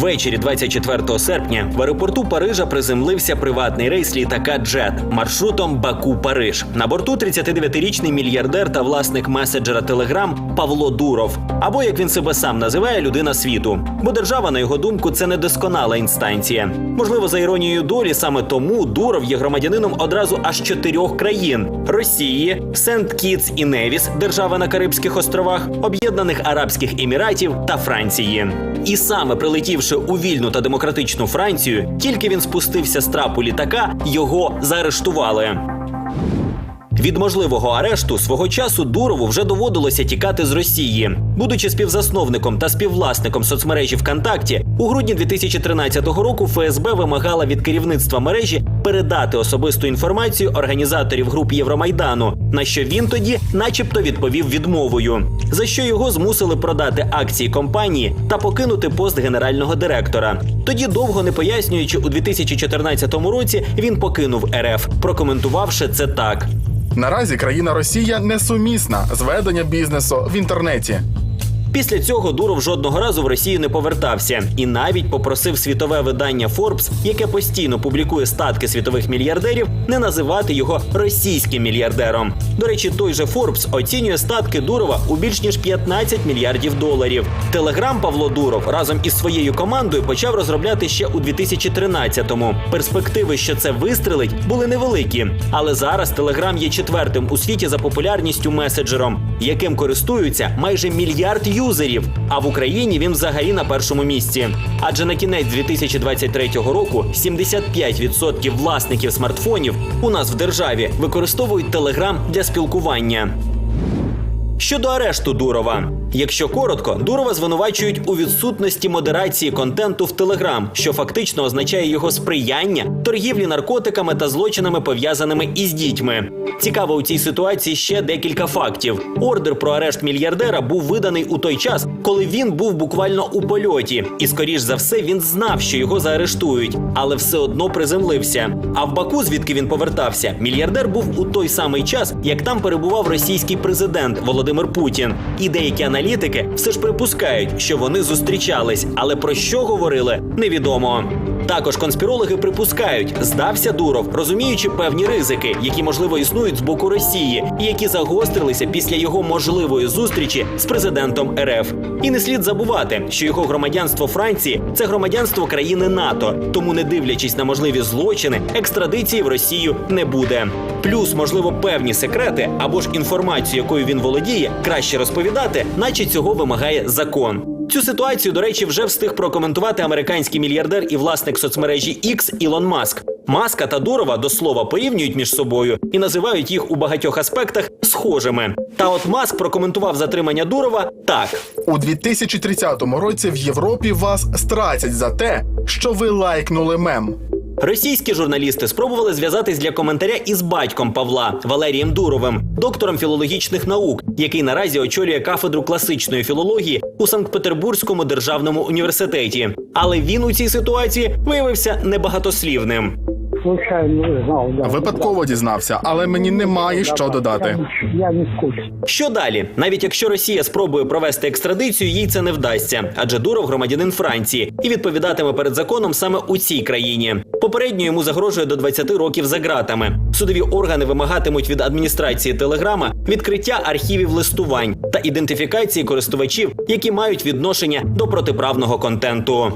Ввечері 24 серпня в аеропорту Парижа приземлився приватний рейс літака Джет маршрутом Баку-Париж. На борту 39-річний мільярдер та власник меседжера Телеграм Павло Дуров, або як він себе сам називає, людина світу. Бо держава, на його думку, це недосконала інстанція. Можливо, за іронією долі, саме тому Дуров є громадянином одразу аж чотирьох країн: Росії, Сент Кітс і Невіс, держава на Карибських островах, Об'єднаних Арабських Еміратів та Франції. І саме прилетівши у вільну та демократичну Францію, тільки він спустився з трапу літака, його заарештували. Від можливого арешту свого часу Дурову вже доводилося тікати з Росії. Будучи співзасновником та співвласником соцмережі ВКонтакті, у грудні 2013 року ФСБ вимагала від керівництва мережі передати особисту інформацію організаторів груп Євромайдану, на що він тоді, начебто, відповів відмовою, за що його змусили продати акції компанії та покинути пост генерального директора. Тоді, довго не пояснюючи, у 2014 році він покинув РФ, прокоментувавши це так. Наразі країна Росія несумісна з веденням бізнесу в інтернеті. Після цього Дуров жодного разу в Росію не повертався і навіть попросив світове видання Forbes, яке постійно публікує статки світових мільярдерів, не називати його російським мільярдером. До речі, той же Forbes оцінює статки Дурова у більш ніж 15 мільярдів доларів. Телеграм Павло Дуров разом із своєю командою почав розробляти ще у 2013-му. Перспективи, що це вистрелить, були невеликі. Але зараз Телеграм є четвертим у світі за популярністю меседжером, яким користуються майже мільярд юзерів. А в Україні він взагалі на першому місці. Адже на кінець 2023 року 75% власників смартфонів у нас в державі використовують Телеграм для спілкування. Щодо арешту Дурова, якщо коротко, Дурова звинувачують у відсутності модерації контенту в Телеграм, що фактично означає його сприяння торгівлі наркотиками та злочинами пов'язаними із дітьми. Цікаво у цій ситуації ще декілька фактів. Ордер про арешт мільярдера був виданий у той час, коли він був буквально у польоті, і скоріш за все він знав, що його заарештують, але все одно приземлився. А в Баку, звідки він повертався, мільярдер був у той самий час, як там перебував російський президент Володимир Путін. І деякі аналітики все ж припускають, що вони зустрічались, але про що говорили, невідомо. Також конспірологи припускають, здався Дуров, розуміючи певні ризики, які можливо існують з боку Росії, і які загострилися після його можливої зустрічі з президентом РФ. І не слід забувати, що його громадянство Франції це громадянство країни НАТО, тому, не дивлячись на можливі злочини, екстрадиції в Росію не буде. Плюс, можливо, певні секрети або ж інформацію, якою він володіє, краще розповідати, наче цього вимагає закон. Цю ситуацію, до речі, вже встиг прокоментувати американський мільярдер і власник соцмережі X Ілон Маск. Маска та Дурова до слова порівнюють між собою і називають їх у багатьох аспектах схожими. Та от Маск прокоментував затримання Дурова так: У 2030 році в Європі вас стратять за те, що ви лайкнули мем. Російські журналісти спробували зв'язатись для коментаря із батьком Павла Валерієм Дуровим, доктором філологічних наук, який наразі очолює кафедру класичної філології у Санкт-Петербурзькому державному університеті. Але він у цій ситуації виявився небагатослівним. Случайно узнал, да. Випадково дізнався, але мені немає що додати. Я, не- курсе. Що далі? Навіть якщо Росія спробує провести екстрадицію, їй це не вдасться, адже Дуров громадянин Франції і відповідатиме перед законом саме у цій країні. Попередньо йому загрожує до 20 років за ґратами. Судові органи вимагатимуть від адміністрації Телеграма відкриття архівів листувань та ідентифікації користувачів, які мають відношення до протиправного контенту.